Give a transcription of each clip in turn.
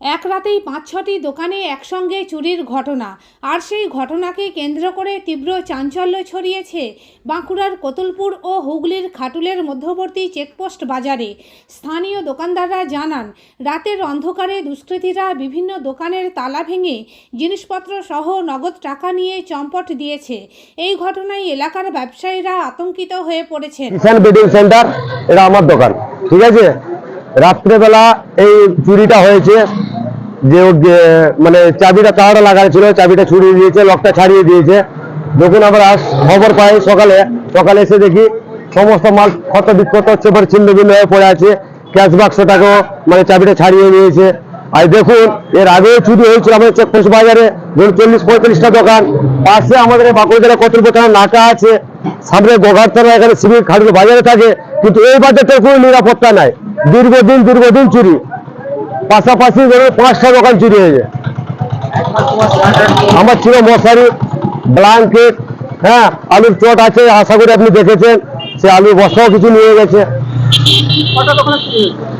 এক রাতেই পাঁচ ছটি দোকানে একসঙ্গে চুরির ঘটনা। আর সেই ঘটনাকে কেন্দ্র করে তীব্র চাঞ্চল্য ছড়িয়েছে বাঁকুড়ার কতুলপুর ও হুগলির খাটুলের মধ্যবর্তী চেকপোস্ট বাজারে। স্থানীয় দোকানদাররা জানান, রাতের অন্ধকারে দুষ্কৃতীরা বিভিন্ন দোকানের তালা ভেঙে জিনিসপত্র সহ নগদ টাকা নিয়ে চম্পট দিয়েছে। এই ঘটনায় এলাকার ব্যবসায়ীরা আতঙ্কিত হয়ে পড়েছেন। সেন্টার, এটা আমার দোকান। ঠিক আছে? রাত্রেবেলা এই চুরিটা হয়েছে। যে মানে চাবিটা তাড়া লাগানো ছিল, চাবিটা ছুড়িয়ে দিয়েছে লকটা ছাড়িয়ে দিয়েছে। যখন আমরা খবর পাই সকালে সকালে এসে দেখি সমস্ত মাল ক্ষত বিক্ষত হচ্ছে পরে ছিন্ন ভিন্ন হয়ে পড়ে আছে। ক্যাশ বাক্সটাকেও মানে চাবিটা ছাড়িয়ে নিয়েছে আর দেখুন, এর আগেও চুরি হয়েছিল আমাদের চেকপোস্ট বাজারে। ধরুন চল্লিশ, পঁয়তাল্লিশটা দোকান। পাশে আমাদের বাঁকুড়া জেলা কতগুলো থানা নাকা আছে। সামনে গোঘাটতলা এখানে সিভিল খাটুলো বাজারে থাকে। কিন্তু এই বাজারটার কোনো নিরাপত্তা নাই। দীর্ঘদিন দীর্ঘদিন চুরি। পাশাপাশি ধরুন পাঁচটা দোকান চুরি হয়েছে আমার ছিল মশারি ব্ল্যাঙ্কেট হ্যাঁ আলুর চট আছে আশা করি আপনি দেখেছেন সে আলুর বস্তাও কিছু নিয়ে গেছে।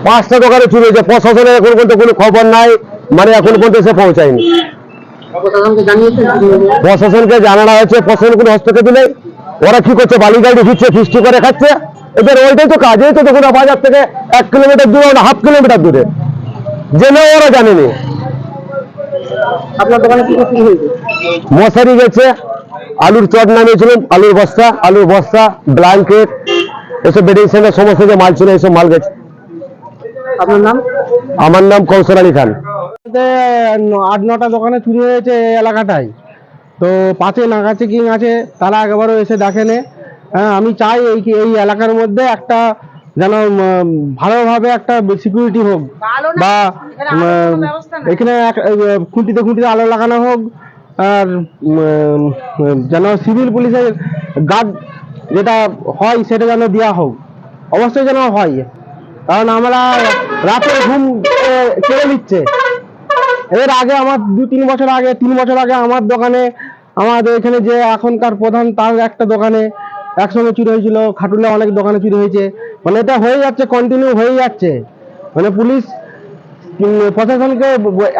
পাঁচটা দোকানে চুরি হয়েছে প্রশাসনের এখন পর্যন্ত কোনো খবর নাই মানে এখন পর্যন্ত এসে পৌঁছায়নি। প্রশাসনকে জানানো হয়েছে প্রশাসন কোনো হস্তক্ষেপ নেই। ওরা কি করছে বালি গাড়ি দিচ্ছে ফিস্টি করে খাচ্ছে। এদের ওইটাই তো কাজেই তো দেখুন বাজার থেকে এক কিলোমিটার দূরে হাফ কিলোমিটার দূরে। জেনেও ওরা জানেনি। আপনার দোকানে কি বিক্রি হয়েছে? মশারি গেছে আলুর চট নামিয়েছিলাম আলুর বস্তা আলুর বস্তা ব্ল্যাঙ্কেট এসব বেডিং সেন্টার সমস্ত যে মাল ছিল এসব মাল গেছে। আপনার নাম? আমার নাম কৌশল আলী খান। আট নটা দোকানে চুরি হয়েছে এই এলাকাটায়। তো পাঁচে নাগা চেকিং আছে তারা একবারও এসে দেখেনে। হ্যাঁ আমি চাই এই এই এলাকার মধ্যে একটা যেন ভালোভাবে একটা সিকিউরিটি হোক বা এখানে খুঁটিতে খুঁটিতে আলো লাগানো হোক আর যেন সিভিল পুলিশের গার্ড যেটা হয় সেটা যেন দেওয়া হোক। অবশ্যই যেন হয়। কারণ আমরা রাতে ঘুম কেড়ে নিচ্ছে। এর আগে আমার দু তিন বছর আগে তিন বছর আগে আমার দোকানে আমাদের এখানে যে এখনকার প্রধান তার একটা দোকানে একসঙ্গে চুরি হয়েছিল খাটুলা অনেক দোকানে চুরি হয়েছে। মানে এটা হয়ে যাচ্ছে কন্টিনিউ হয়ে যাচ্ছে। মানে পুলিশ প্রশাসনকে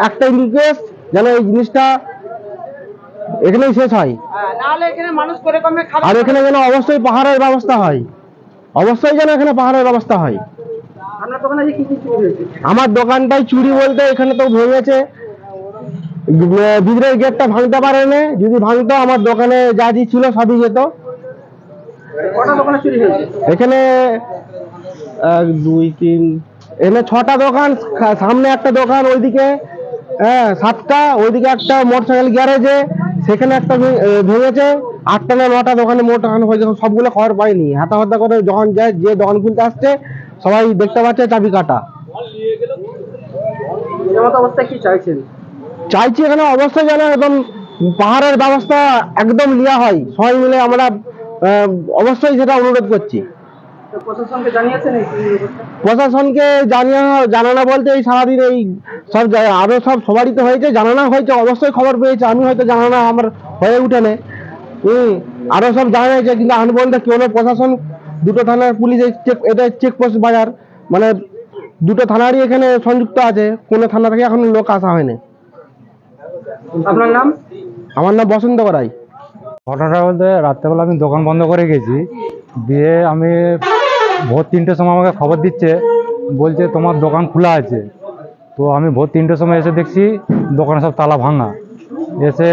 একটাই রিকোয়েস্ট যেন এই জিনিসটা এখানেই শেষ হয়। খাবে। আর এখানে যেন অবশ্যই পাহাড়ের ব্যবস্থা হয়। অবশ্যই যেন এখানে পাহাড়ের ব্যবস্থা হয়। আমার দোকানটাই চুরি বলতে এখানে তো ভেঙেছে ভিতরের গেটটা ভাঙতে পারেনি। যদি ভাঙতো আমার দোকানে যা যা ছিল সবই যেত কটা দোকানে চুরি হয়েছে এখানে এক দুই তিন এখানে ছটা দোকান সামনে একটা দোকান ওইদিকে হ্যাঁ সাতটা ওইদিকে একটা মোটরসাইকেল গ্যারেজে সেখানে একটা ভেঙেছে আটটা না নটা দোকানে মোট হয়েছে সবগুলো খবর পাইনি। হাতা হাতা করে যখন যায় যে দোকান খুলতে আসছে সবাই দেখতে পাচ্ছে চাবি কাটা। চাইছি এখানে অবশ্যই যেন একদম পাহাড়ের ব্যবস্থা একদম নেওয়া হয়। সবাই মিলে আমরা অবশ্যই সেটা অনুরোধ করছি। প্রশাসনকে জানিয়ে জানানো বলতে এই সারাদিন এই সব আরও সব সবারই তো হয়েছে জানানো হয়েছে অবশ্যই খবর পেয়েছে আমি হয়তো জানানো আমার হয়ে উঠেনে হম আরও সব জানা হয়েছে কিন্তু আমি বলতে কোনো প্রশাসন দুটো থানার পুলিশ চেক এটা চেকপোস্ট বাজার মানে দুটো থানারই এখানে সংযুক্ত আছে কোনো থানা থেকে এখন লোক আসা হয়নি। আপনার নাম? আমার নাম বসন্ত করাই ঘটনাটা বলতে রাত্রেবেলা আমি দোকান বন্ধ করে গেছি। দিয়ে আমি ভোর তিনটের সময় আমাকে খবর দিচ্ছে, বলছে তোমার দোকান খোলা আছে। তো আমি ভোর তিনটের সময় এসে দেখছি দোকানে সব তালা ভাঙা। এসে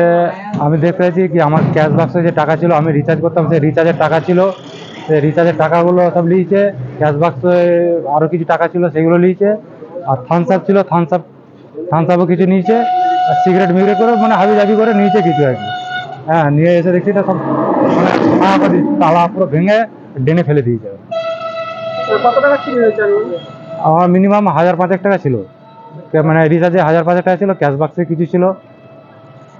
আমি দেখতে পাচ্ছি কি আমার ক্যাশ বাক্সে যে টাকা ছিল, আমি রিচার্জ করতাম, সেই রিচার্জের টাকা ছিল। সেই রিচার্জের টাকাগুলো সব নিয়েছে ক্যাশ বাক্সে আরও কিছু টাকা ছিল, সেগুলো নিয়েছে আর থামস আপ ছিল থামস আপ থামস আপও কিছু নিয়েছে। আর সিগারেট মিগারেট করে মানে হাবি জাবি করে নিয়েছে কিছু আর কি। হ্যাঁ নিয়ে এসে দেখছি এটা সব মানে তালা পুরো ভেঙে ডেনে ফেলে দিয়েছে। তো কত টাকা চুরি হয়েছে? আমার মিনিমাম হাজার পাঁচেক টাকা ছিল। মানে রিচার্জে হাজার পাঁচেক টাকা ছিল ক্যাশ বাক্সে কিছু ছিল।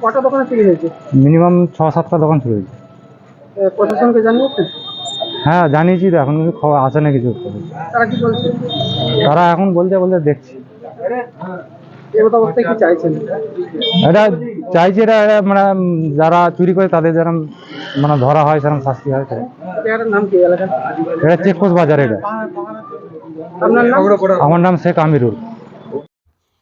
কটা দোকানে চুরি হয়েছে? মিনিমাম ছ সাতটা দোকান ছিল এ, প্রশাসনকে জানিয়েছেন? হ্যাঁ জানিয়েছি তো এখন কিছু খবর আসে না কিছু। তারা কি বলছে? তারা এখন বলতে বলতে দেখছি। অবস্থায় কি চাইছেন? এটা চাইছি এটা মানে যারা চুরি করে তাদের যেরকম মানে ধরা হয় সেরকম শাস্তি হয় নাম কি এটা চেকপোস্ট বাজার এটা আমার নাম শেখ আমিরুল।